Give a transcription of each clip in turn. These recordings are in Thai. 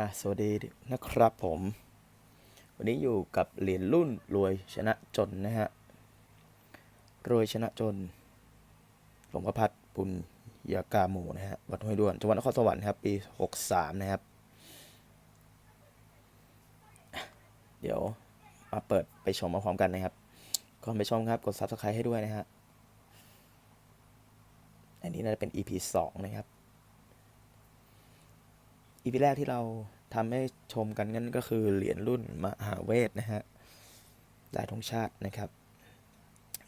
อะสวัสดีนะครับผม วันนี้อยู่กับเหรียญรุ่นรวยชนะจนนะฮะ รวยชนะจน หลวงพ่อพัดปุญยากาหมูนะฮะ วัดห้วยด้วน จังหวัดนครสวรรค์ครับ ปี 63 นะครับ เดี๋ยวมาเปิดไปชมมาพร้อมกันนะครับก่อนไปชมครับ กด subscribe ให้ด้วยนะฮะ อันนี้น่าจะเป็น EP 2 นะครับ อีพีแรกที่เราทำให้ชมกันนั่นก็คือเหรียญรุ่นมหาเวทนะฮะลายธงชาตินะครับ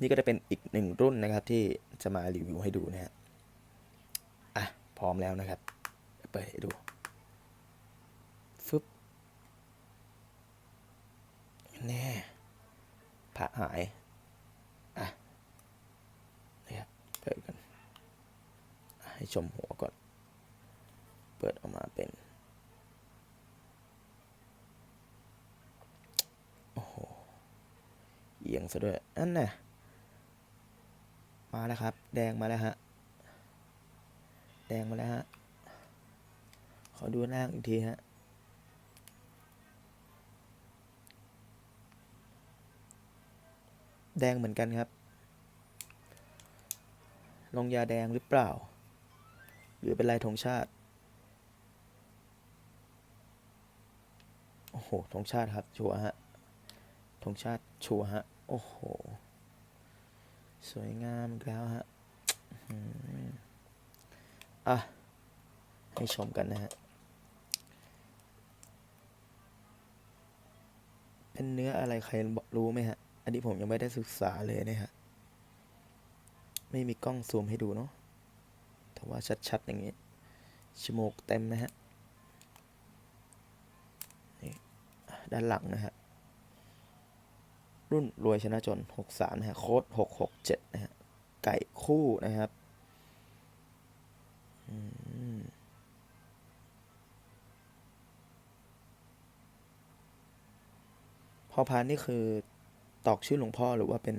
นี่ก็จะเป็นอีกหนึ่งรุ่นนะครับที่จะมารีวิวให้ดูนะฮะอะ พร้อมแล้วนะครับ เปิดดูฟึบแน่พระหาย อะนี่ครับเปิดกัน ให้ชมหัวก่อน เปิดออกมาเป็น โอ้โห เอียงซะด้วย อันน่ะ มาแล้วครับ แดงมาแล้วฮะ แดงมาแล้วฮะ ขอดูหน้าอีกทีฮะแดงเหมือนกันครับ ลงยาแดงหรือเปล่า หรือเป็นลายธงชาติ โอ้โหธงชาติครับ ชัวฮะธงชาติชัวฮะ โอ้โห สวยงามแล้วฮะอะ ให้ชมกันนะฮะ เป็นเนื้ออะไรใครรู้ไหมฮะ อันนี้ผมยังไม่ได้ศึกษาเลยนะฮะ ไม่มีกล้องซูมให้ดูเนาะแต่ว่าชัดๆอย่างนี้ชโมกเต็มนะฮะ ด้านหลังนะฮะ รุ่นรวยชนะจน 63 นะฮะ โค้ด667 นะฮะ ไก่คู่นะครับอืมพอพานนี่คือตอกชื่อหลวงพ่อหรือว่าเป็น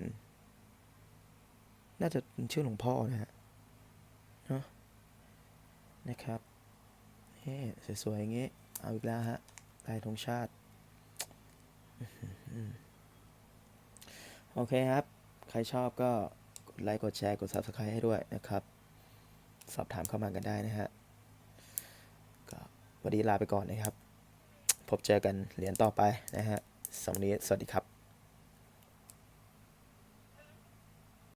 น่าจะเป็นชื่อหลวงพ่อนะฮะเนาะนะครับนี่สวยๆอย่างงี้ เอาอีกแล้วฮะลายธงชาติ โอเคครับ ใครชอบก็กดไลค์ กดแชร์ กด Subscribe ให้ด้วยนะครับ สอบถามเข้ามากันได้นะฮะ ก็วันนี้ลาไปก่อนนะครับ พบเจอกันเหรียญต่อไปนะฮะสำหรับวันนี้สวัสดีครับ